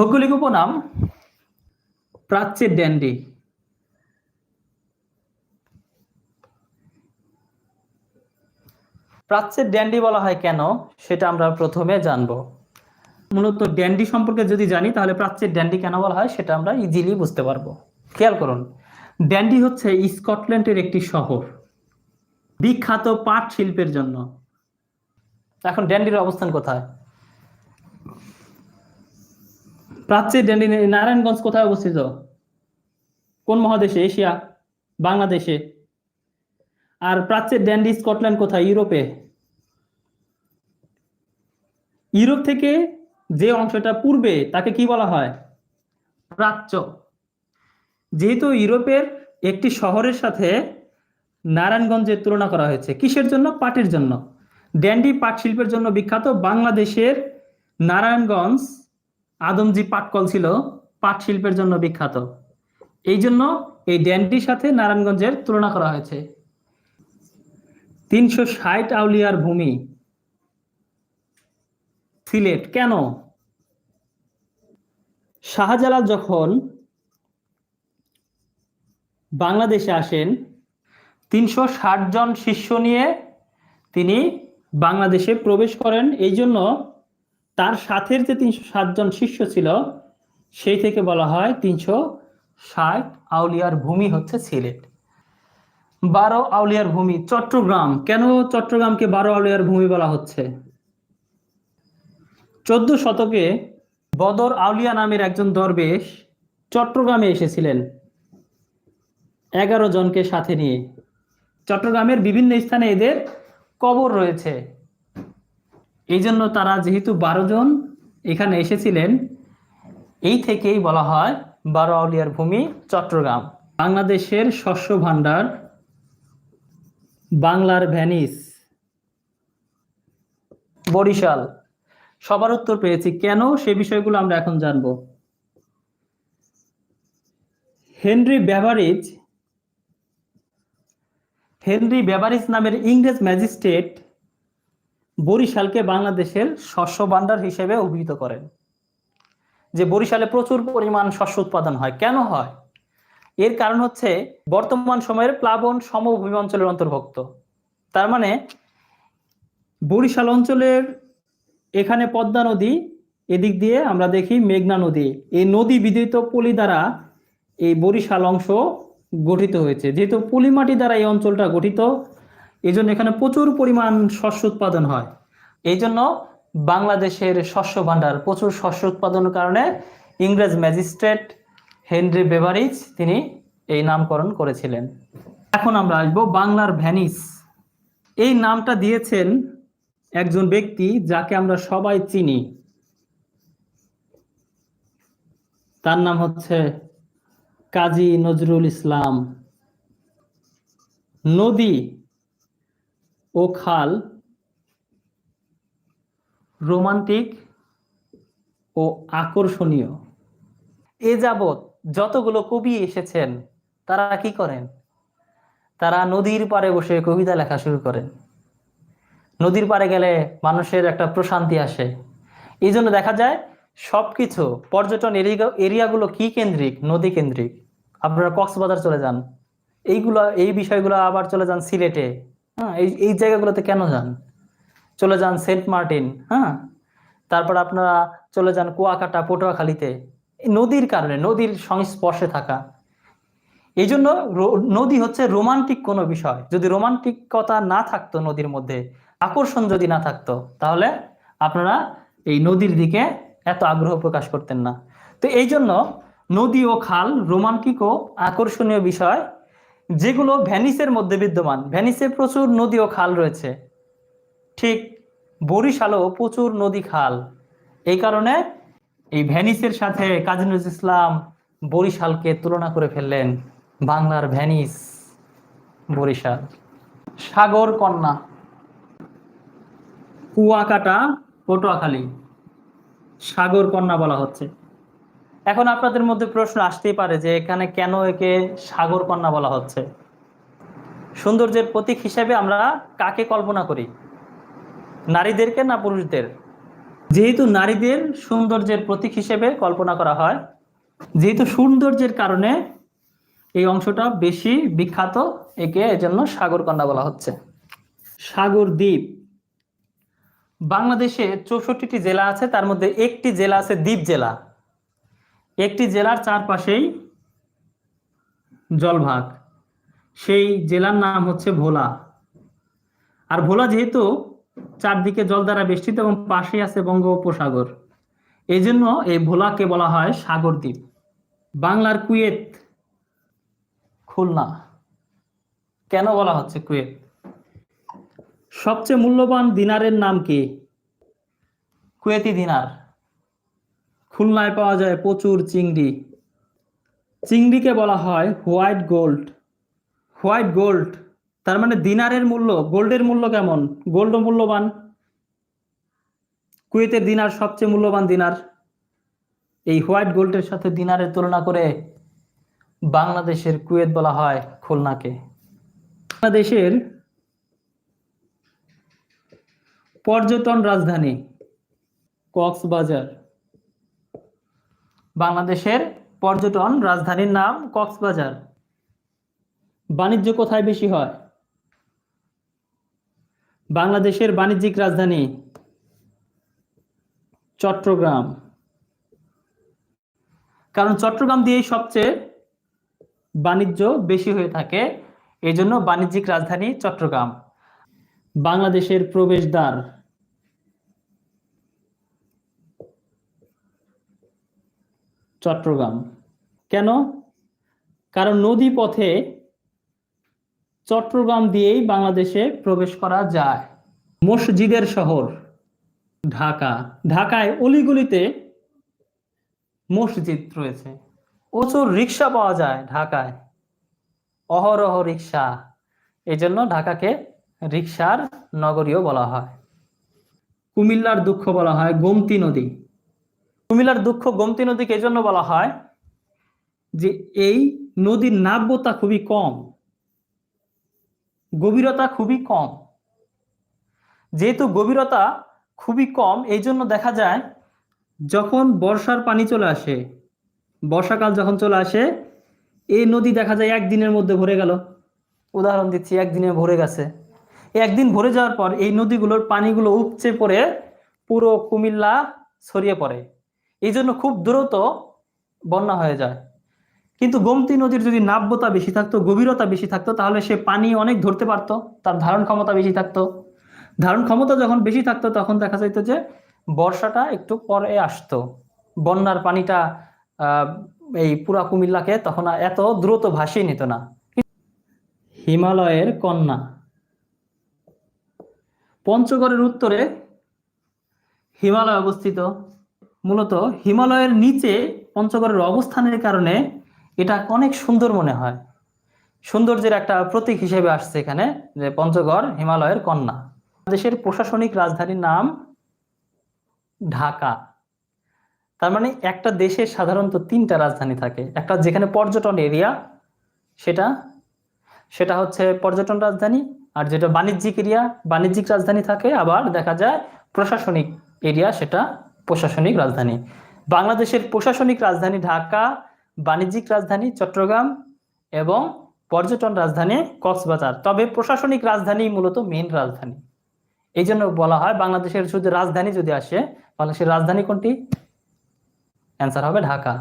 ভৌগোলিক উপনাম প্রাচ্যের ড্যান্ডি প্রাচ্যের ড্যান্ডি বলা হয় কেন, সেটা আমরা প্রথমে জানব। মূলত ড্যান্ডি সম্পর্কে যদি জানি, তাহলে প্রাচ্যের ড্যান্ডি কেন বলা হয়, সেটা আমরা ইজিলি বুঝতে পারব। খেয়াল করুন ড্যান্ডি হচ্ছে স্কটল্যান্ডের একটি শহর, বিখ্যাত পাট শিল্পের জন্য। এখন ড্যান্ডির অবস্থান কোথায়? প্রাচ্যের নারায়ণগঞ্জ কোথায় অবস্থিত? কোন মহাদেশে? এশিয়া? বাংলাদেশে? আর প্রাচ্যের ড্যান্ডি স্কটল্যান্ড কোথায়? ইউরোপে? ইউরোপ থেকে যে অংশটা পূর্বে, তাকে কি বলা হয়? প্রাচ্য। যেহেতু ইউরোপের একটি শহরের সাথে নারায়ণগঞ্জের তুলনা করা হয়েছে, কিসের জন্য? পাটের জন্য। ড্যান্ডি পাট শিল্পের জন্য বিখ্যাত বাংলাদেশের নারায়ণগঞ্জ আদমজি পাটকল ছিল পাট শিল্পের জন্য বিখ্যাত। এই জন্য এই ড্যান্ডির সাথে নারায়ণগঞ্জের তুলনা করা হয়েছে। তিনশো ষাট আউলিয়ার ভূমি। সিলেট, কেন? শাহজালাল যখন বাংলাদেশে আসেন, তিনশো ষাট জন শিষ্য নিয়ে তিনি বাংলাদেশে প্রবেশ করেন। এই জন্য তার সাথের যে তিনশো ষাট জন শিষ্য ছিল, সেই থেকে বলা হয় তিনশো ষাট আউলিয়ার ভূমি হচ্ছে সিলেট। বারো আউলিয়ার ভূমি চট্টগ্রাম। কেন চট্টগ্রামকে বারো আউলিয়ার ভূমি বলা হচ্ছে? চোদ্দ শতকে বদর আউলিয়া নামের একজন দরবেশ চট্টগ্রামে এসেছিলেন। এগারো জনকে সাথে নিয়ে। চট্টগ্রামের বিভিন্ন স্থানে এদের কবর রয়েছে। এই জন্য তারা যেহেতু বারো জন এখানে এসেছিলেন, এই থেকেই বলা হয় বারো আউলিয়ার ভূমি চট্টগ্রাম। বাংলাদেশের শস্য ভাণ্ডার বাংলার ভ্যানিস, বরিশাল। সবার উত্তর পেয়েছি। কেন? সে বিষয়গুলো আমরা এখন জানব। হেনরি ব্যাভারিজ হেনরি ব্যাভারিজ নামের ইংরেজ ম্যাজিস্ট্রেট বরিশালকে বাংলাদেশের শস্য ভাণ্ডার হিসেবে অভিহিত করেন। যে বরিশালে প্রচুর পরিমাণ শস্য উৎপাদন হয়। কেন হয়? এর কারণ হচ্ছে বর্তমান সময়ের প্লাবন সমভূমি অঞ্চলের অন্তর্ভুক্ত। তার মানে বরিশাল অঞ্চলের এখানে পদ্মা নদী, এদিক দিয়ে আমরা দেখি মেঘনা নদী। এই নদী বিদিত পলি দ্বারা এই বরিশাল অংশ গঠিত হয়েছে। যেহেতু পলিমাটি দ্বারা এই অঞ্চলটা গঠিত এই জন্য এখানে প্রচুর পরিমাণ শস্য উৎপাদন হয়। এই জন্য বাংলাদেশের শস্য ভাণ্ডার প্রচুর শস্য উৎপাদনের কারণে ইংরেজ ম্যাজিস্ট্রেট হেনরি বেভারিজ তিনি এই নামকরণ করেছিলেন। এখন আমরা আসব বাংলার ভ্যানিস। এই নামটা দিয়েছেন একজন ব্যক্তি যাকে আমরা সবাই চিনি। তার নাম হচ্ছে কাজী নজরুল ইসলাম। নদী ও খাল, রোমান্টিক ও আকর্ষণীয়। এ যাবৎ যতগুলো কবি এসেছেন, তারা কি করেন? তারা নদীর পাড়ে বসে কবিতা লেখা শুরু করেন। নদীর পাড়ে গেলে মানুষের একটা প্রশান্তি আসে। এই জন্য দেখা যায় সবকিছু, পর্যটন এরিয়া এরিয়াগুলো কি কেন্দ্রিক? নদী কেন্দ্রিক। আপনারা কক্সবাজার চলে যান। এইগুলো এই বিষয়গুলো আবার চলে যান সিলেটে। হ্যাঁ এই এই জায়গাগুলোতে কেন যান? চলে যান সেন্ট মার্টিন হ্যাঁ? তারপর আপনারা চলে যান কুয়াকাটা, পটুয়াখালীতে নদীর কারণে, নদীর সংস্পর্শে থাকা। এই জন্য নদী হচ্ছে রোমান্টিক কোনো বিষয়। যদি রোমান্টিকতা না থাকতো নদীর মধ্যে, আকর্ষণ যদি না থাকতো, তাহলে আপনারা এই নদীর দিকে এত আগ্রহ প্রকাশ করতেন না। তো এই জন্য নদী ও খাল রোমান্টিক ও আকর্ষণীয় বিষয়। যেগুলো ভ্যানিসের মধ্যে বিদ্যমান। ভ্যানিসে প্রচুর নদী ও খাল রয়েছে। ঠিক বরিশালও প্রচুর নদী, খাল। এই কারণে এই ভ্যানিসের সাথে কাজী নজরুল ইসলাম বরিশালকে তুলনা করে ফেললেন বাংলার ভ্যানিস বরিশাল। সাগর, কন্যা। কুয়াকাটা, পটুয়াখালী। সাগর, কন্যা বলা হচ্ছে। এখন আপনাদের মধ্যে প্রশ্ন আসতেই পারে যে এখানে কেন একে সাগর কন্যা বলা হচ্ছে? সৌন্দর্যের প্রতীক হিসেবে আমরা কাকে কল্পনা করি? নারীদেরকে না পুরুষদের? যেহেতু নারীদের সৌন্দর্যের প্রতীক হিসেবে কল্পনা করা হয়, যেহেতু সৌন্দর্যের কারণে এই অংশটা বেশি বিখ্যাত, একে এজন্য সাগরকন্যা বলা হচ্ছে। সাগর দ্বীপ। বাংলাদেশে চৌষট্টিটি জেলা আছে, তার মধ্যে একটি জেলা আছে দ্বীপ জেলা। একটি জেলার চারপাশেই জলভাগ। সেই জেলার নাম হচ্ছে ভোলা। আর ভোলা যেহেতু চারদিকে জল দ্বারা বেষ্টিত এবং পাশে আছে বঙ্গোপসাগর এই জন্য এই ভোলাকে বলা হয় সাগর দ্বীপ। বাংলার কুয়েত খুলনা। কেন বলা হচ্ছে কুয়েত? সবচেয়ে মূল্যবান দিনারের নাম কি? কুয়েতি দিনার। খুলনায় পাওয়া যায় প্রচুর চিংড়ি। চিংড়িকে বলা হয় হোয়াইট গোল্ড। হোয়াইট গোল্ড, তার মানে দিনারের মূল্য। গোল্ডের মূল্য কেমন? গোল্ড মূল্যবান। কুয়েতের দিনার সবচেয়ে মূল্যবান দিনার। এই হোয়াইট গোল্ডের সাথে দিনারের তুলনা করে বাংলাদেশের কুয়েত বলা হয় খুলনাকে। বাংলাদেশের পর্যটন রাজধানী কক্সবাজার। বাংলাদেশের পর্যটন রাজধানীর নাম কক্সবাজার। বাণিজ্য কোথায় বেশি হয়? বাংলাদেশের বাণিজ্যিক রাজধানী চট্টগ্রাম। কারণ চট্টগ্রাম দিয়েই সবচেয়ে বাণিজ্য বেশি হয়ে থাকে এই জন্য বাণিজ্যিক রাজধানী চট্টগ্রাম। বাংলাদেশের প্রবেশদ্বার। চট্টগ্রাম। কেন? কারণ নদী পথে চট্টগ্রাম দিয়েই বাংলাদেশে প্রবেশ করা যায়। মসজিদের শহর ঢাকা। ঢাকায় অলিগলিতে মসজিদ রয়েছে। প্রচুর রিক্সা পাওয়া যায় ঢাকায়। অহরহ রিক্সা। এই জন্য ঢাকাকে রিক্সার নগরীও বলা হয়। কুমিল্লার দুঃখ বলা হয় গোমতী নদী। কুমিল্লার দুঃখ গোমতী নদীকে এই জন্য বলা হয় যে এই নদীর নাব্যতা খুবই কম, গভীরতা খুবই কম। যেহেতু গভীরতা খুবই কম এই জন্য দেখা যায় যখন বর্ষার পানি চলে আসে, বর্ষাকাল যখন চলে আসে, এই নদী দেখা যায় একদিনের মধ্যে ভরে গেল। উদাহরণ দিচ্ছি, একদিনে ভরে গেছে। একদিন ভরে যাওয়ার পর এই নদীগুলোর পানিগুলো উপচে পড়ে পুরো কুমিল্লা ছড়িয়ে পড়ে। এই জন্য খুব দ্রুত বন্যা হয়ে যায়। কিন্তু গোমতী নদীর যদি নাব্যতা বেশি থাকতো, গভীরতা বেশি থাকতো, তাহলে সে পানি অনেক ধরতে পারতো, তার ধারণ ক্ষমতা বেশি থাকতো। ধারণ ক্ষমতা যখন বেশি থাকতো, তখন দেখা যেত যে বর্ষাটা একটু পরে আসতো। বন্যার পানিটা এই পুরা কুমিল্লাকে তখন এত দ্রুত ভাসিয়ে নিত না। হিমালয়ের কন্যা। পঞ্চগড়ের উত্তরে হিমালয় অবস্থিত। মূলত হিমালয়ের নিচে পঞ্চগড়ের অবস্থানের কারণে এটা অনেক সুন্দর মনে হয়। সৌন্দর্যের একটা প্রতীক হিসেবে আসছে এখানে, যে পঞ্চগড় হিমালয়ের কন্যা। দেশের প্রশাসনিক রাজধানীর নাম ঢাকা। তার মানে একটা দেশের সাধারণত তিনটা রাজধানী থাকে। একটা যেখানে পর্যটন এরিয়া, সেটা সেটা হচ্ছে পর্যটন রাজধানী, আর যেটা বাণিজ্যিক এরিয়া, বাণিজ্যিক রাজধানী থাকে, আবার দেখা যায় প্রশাসনিক এরিয়া, সেটা প্রশাসনিক রাজধানী। বাংলাদেশের প্রশাসনিক রাজধানী ঢাকা, বাণিজ্যিক রাজধানী চট্টগ্রাম এবং পর্যটন রাজধানী কক্সবাজার। তবে প্রশাসনিক রাজধানী মূলত মেন রাজধানী। এই জন্য বলা হয় বাংলাদেশের শুধু রাজধানী যদি আসে বাংলাদেশের রাজধানী কোনটি? অ্যান্সার হবে ঢাকা।